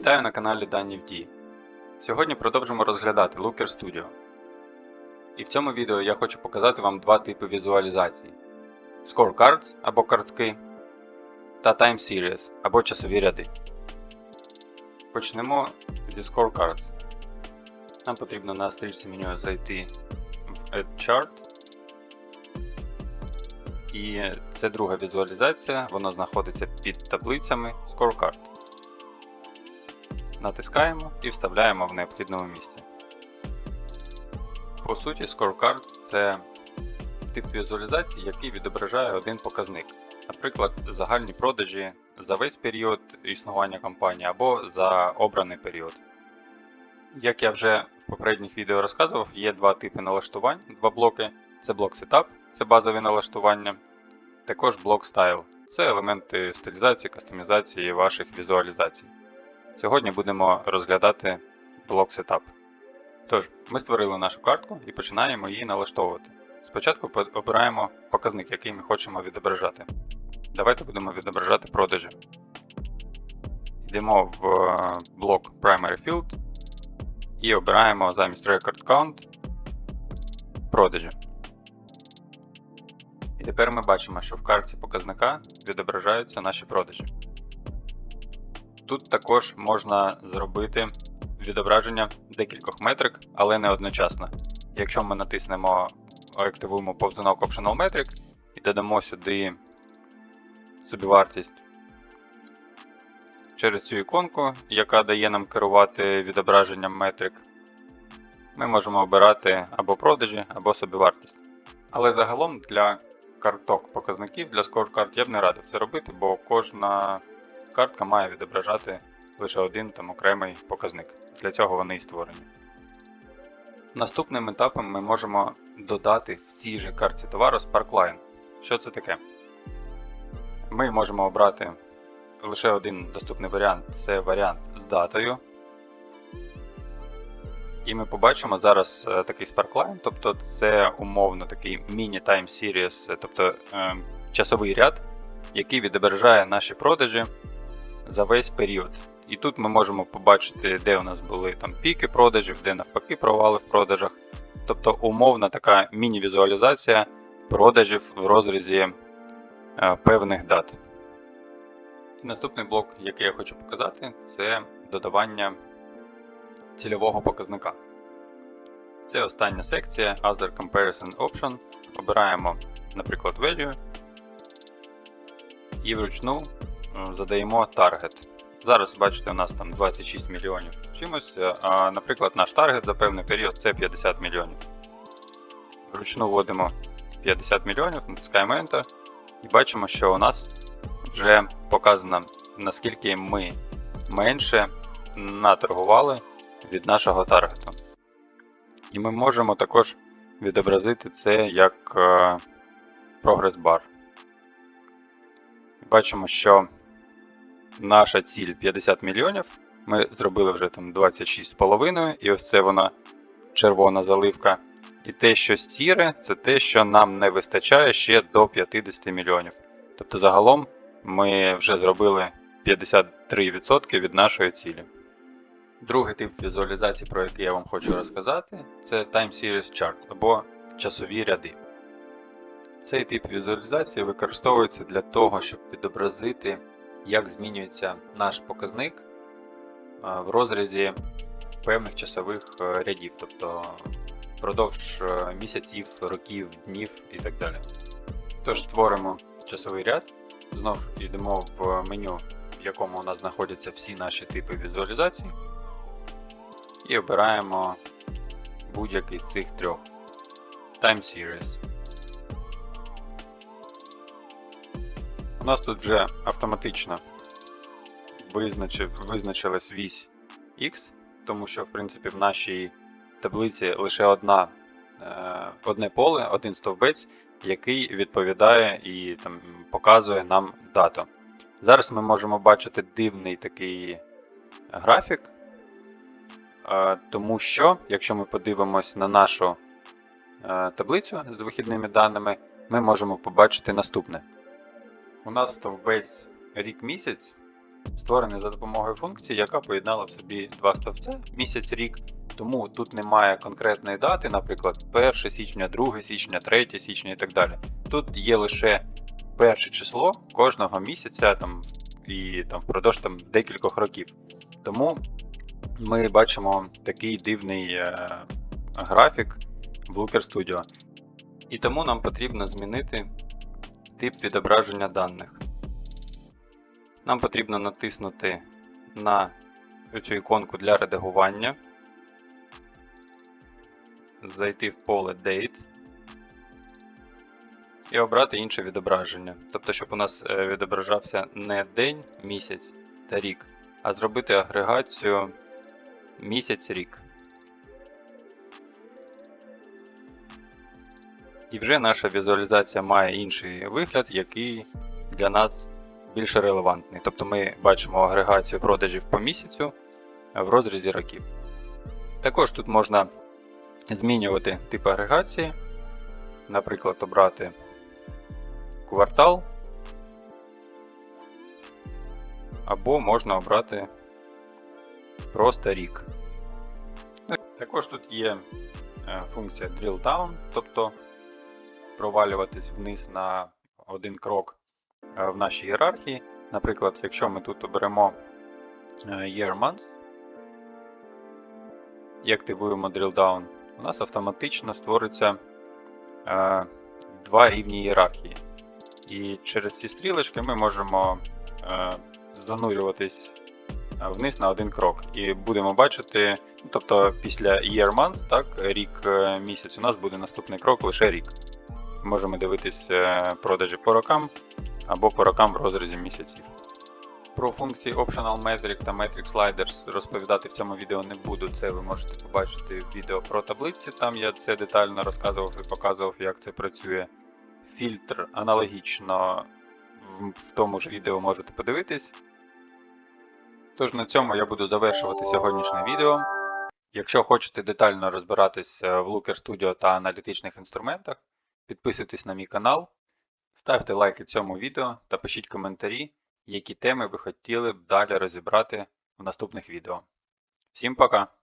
Вітаю на каналі Дані в Дії. Сьогодні продовжимо розглядати Looker Studio. І в цьому відео я хочу показати вам два типи візуалізації: Scorecards або картки та Time Series або часові ряди. Почнемо зі Scorecards. Нам потрібно на стрічці меню зайти в Add Chart. І це друга візуалізація, вона знаходиться під таблицями Scorecard. Натискаємо і вставляємо в необхідному місці. По суті, Scorecard це тип візуалізації, який відображає один показник. Наприклад, загальні продажі за весь період існування компанії або за обраний період. Як я вже в попередніх відео розказував, є два типи налаштувань, два блоки. Це блок Setup, це базові налаштування, також блок Style це елементи стилізації, кастомізації ваших візуалізацій. Сьогодні будемо розглядати блок Setup. Тож, ми створили нашу картку і починаємо її налаштовувати. Спочатку обираємо показник, який ми хочемо відображати. Давайте будемо відображати продажі. Йдемо в е, блок Primary Field і обираємо замість Record Count продажі. І тепер ми бачимо, що в картці показника відображаються наші продажі. Тут також можна зробити відображення декількох метрик, але не одночасно. Якщо ми натиснемо, активуємо повзунок Optional Metric і додамо сюди собівартість через цю іконку, яка дає нам керувати відображенням метрик, ми можемо обирати або продажі, або собівартість. Але загалом для карток показників для скоркарт я б не радив це робити, бо кожна картка має відображати лише один там окремий показник. Для цього вони і створені. Наступним етапом ми можемо додати в цій же картці товару Sparkline. Що це таке? Ми можемо обрати лише один доступний варіант це варіант з датою. І ми побачимо зараз е, такий Sparkline, тобто це умовно такий series, е, тобто е, часовий ряд, який відображає наші продажі за весь період. І тут ми можемо побачити, де у нас були там піки продажів, де навпаки провали в продажах. Тобто умовна така міні-візуалізація продажів в розрізі е, певних дат. І наступний блок, який я хочу показати, це додавання цільового показника. Це остання секція Other Comparison Option. Обираємо, наприклад, Value і вручну задаємо таргет. Зараз бачите, у нас там 26 мільйонів чимось, е, а наприклад, наш таргет за певний період це 50 мільйонів. Вручну вводимо 50 мільйонів, натискаємо Enter і бачимо, що у нас вже показано, наскільки ми менше наторгували від нашого таргету. І ми можемо також відобразити це як е, прогрес-бар. Бачимо, що наша ціль 50 мільйонів. Ми зробили вже там 26,5, і ось це вона червона заливка. І те, що сіре, це те, що нам не вистачає ще до 50 мільйонів. Тобто загалом ми вже зробили 53% від нашої цілі. Другий тип візуалізації, про який я вам хочу розказати, це Time Series Chart або часові ряди. Цей тип візуалізації використовується для того, щоб відобразити, як змінюється наш показник в розрізі певних часових е, рядів, тобто впродовж е, місяців, років, днів і так далі. Тож створимо часовий ряд, знову йдемо в меню, в якому у нас знаходяться всі наші типи візуалізацій, і обираємо будь-який з цих трьох. Time Series. У нас тут вже автоматично визначив, визначилась вісь X, тому що в принципі в нашій таблиці лише одна, е, одне поле, один стовбець, який відповідає і там, показує нам дату. Зараз ми можемо бачити дивний такий графік, е, тому що, якщо ми подивимось на нашу е, таблицю з вихідними даними, ми можемо побачити наступне. У нас стовбець рік місяць створений за допомогою функції, яка поєднала в собі два стовпця місяць рік. Тому тут немає конкретної дати, наприклад, 1 січня, 2 січня, 3 січня і так далі. Тут є лише перше число кожного місяця там, і там, впродовж там, декількох років. Тому ми бачимо такий дивний е, графік в Looker Studio. І тому нам потрібно змінити тип відображення даних. Нам потрібно натиснути на цю іконку для редагування, зайти в поле Date і обрати інше відображення. Тобто, щоб у нас е, відображався не день, місяць та рік, а зробити агрегацію місяць-рік. І вже наша візуалізація має інший вигляд, який для нас більш релевантний. Тобто ми бачимо агрегацію продажів по місяцю в розрізі років. Також тут можна змінювати тип агрегації, наприклад, обрати квартал, або можна обрати просто рік. Також тут є е, функція Drill Down, тобто провалюватись вниз на один крок е, в нашій ієрархії. Наприклад, якщо ми тут оберемо е, Year Months і активуємо Drill у нас автоматично створиться е, два рівні ієрархії. І через ці стрілочки ми можемо занурюватись вниз на один крок. І будемо бачити, ну, тобто після year month, так, рік місяць, у нас буде наступний крок лише рік. Можемо дивитись е, продажі по рокам або по рокам в розрізі місяців. Про функції Optional Metric та Metric Sliders розповідати в цьому відео не буду. Це ви можете побачити в відео про таблиці. Там я це детально розказував і показував, як це працює. Фільтр аналогічно в, в тому ж відео можете подивитись. Тож на цьому я буду завершувати сьогоднішнє відео. Якщо хочете детально розбиратись е, в Looker Studio та аналітичних інструментах, підписуйтесь на мій канал, ставте лайки цьому відео та пишіть коментарі, які теми ви хотіли б далі розібрати в наступних відео. Всім пока!